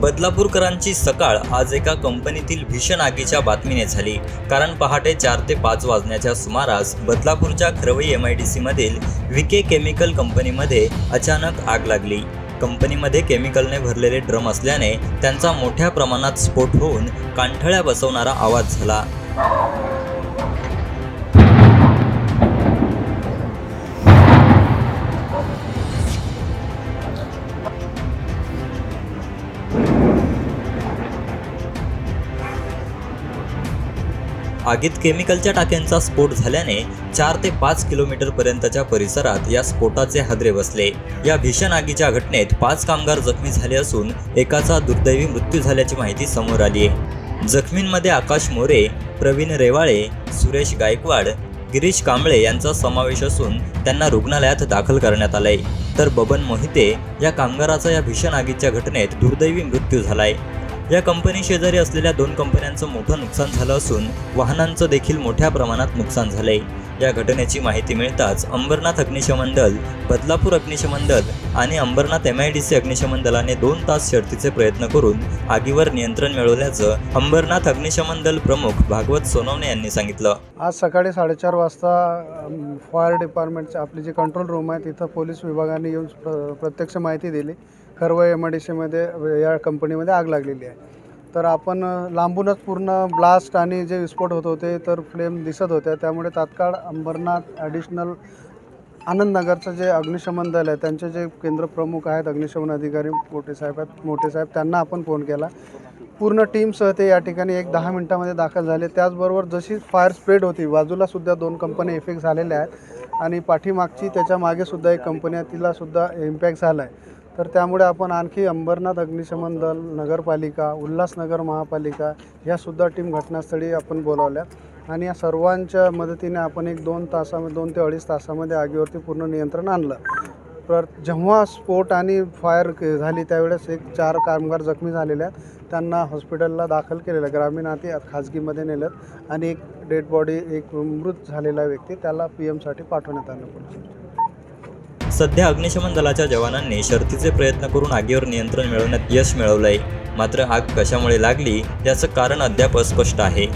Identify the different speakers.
Speaker 1: बदलापूरकरांची सकाळ आज एका कंपनीतील भीषण आगीच्या बातमीने झाली. कारण पहाटे चार ते पाच वाजण्याच्या सुमारास बदलापूरच्या खरवई एम आय डी सीमधील विके केमिकल कंपनीमध्ये अचानक आग लागली. कंपनीमध्ये केमिकलने भरलेले ड्रम असल्याने त्यांचा मोठ्या प्रमाणात स्फोट होऊन कांठळ्या बसवणारा आवाज झाला. आगीत केमिकलच्या टाक्यांचा स्फोट झाल्याने चार ते पाच किलोमीटर पर्यंतच्या परिसरात या स्फोटाचे हादरे बसले. या भीषण आगीच्या घटनेत पाच कामगार जखमी झाले असून एकाचा दुर्दैवी मृत्यू झाल्याची माहिती समोर आली आहे. जखमींमध्ये आकाश मोरे प्रवीण रेवाळे सुरेश गायकवाड गिरीश कांबळे यांचा समावेश असून त्यांना रुग्णालयात दाखल करण्यात आलंय. तर बबन मोहिते या कामगाराचा या भीषण आगीच्या घटनेत दुर्दैवी मृत्यू झालाय. या कंपनी शेजारी असलेल्या दोन कंपन्यांचं मोठं नुकसान झालं असून वाहनांचं देखील मोठ्या प्रमाणात नुकसान झालंय. या घटनेची माहिती मिळताच अंबरनाथ अग्निशमन दल बदलापूर अग्निशमन दल आणि Ambernath M I D C अग्निशमन दलाने दोन तास शर्तीचे प्रयत्न करून आगीवर नियंत्रण मिळवल्याचं अंबरनाथ अग्निशमन दल प्रमुख भागवत सोनवणे यांनी सांगितलं.
Speaker 2: आज सकाळी साडेचार वाजता फायर डिपार्टमेंटचे आपली जी कंट्रोल रूम आहे तिथं पोलीस विभागाने येऊन प्र प्रत्यक्ष माहिती दिली. खर्व एम आय डी सीमध्ये या कंपनीमध्ये आग लागलेली आहे. तर आपण लांबूनच पूर्ण ब्लास्ट आणि जे विस्फोट होत होते तर फ्लेम दिसत होत्या. त्यामुळे तात्काळ अंबरनाथ ॲडिशनल आनंदनगरचं जे अग्निशमन दल आहे त्यांचे जे केंद्र प्रमुख आहेत अग्निशमन अधिकारी मोठे साहेब आहेत मोठे साहेब त्यांना आपण फोन केला. पूर्ण टीमसह ते या ठिकाणी एक दहा मिनटामध्ये दाखल झाले. त्याचबरोबर जशी फायर स्प्रेड होती बाजूलासुद्धा दोन कंपन्या इफेक्ट झालेल्या आहेत. आणि पाठीमागची त्याच्या सुद्धा एक कंपनी आहे तिलासुद्धा इम्पॅक्ट झाला आहे तर त्यामुळे आपण आणखी अंबरनाथ अग्निशमन दल नगरपालिका उल्हासनगर महापालिका ह्या सुद्धा टीम घटनास्थळी आपण बोलावल्यात आणि या सर्वांच्या मदतीने आपण एक दोन तासामध्ये दोन ते अडीच तासामध्ये आगीवरती पूर्ण नियंत्रण आणलं. तर जेव्हा स्फोट आणि फायर झाली त्यावेळेस एक चार कामगार जखमी झालेले आहेत. त्यांना हॉस्पिटलला दाखल केलेलं आहे ग्रामीण हाती खाजगीमध्ये नेलं आणि एक डेड बॉडी एक मृत झालेला व्यक्ती त्याला पी एमसाठी पाठवण्यात आलं.
Speaker 1: सध्या अग्निशमन दलाच्या जवानांनी शर्थीचे प्रयत्न करून आगीवर नियंत्रण मिळवण्यात यश मिळवलंय. मात्र आग कशामुळे लागली याचं कारण अद्याप अस्पष्ट आहे.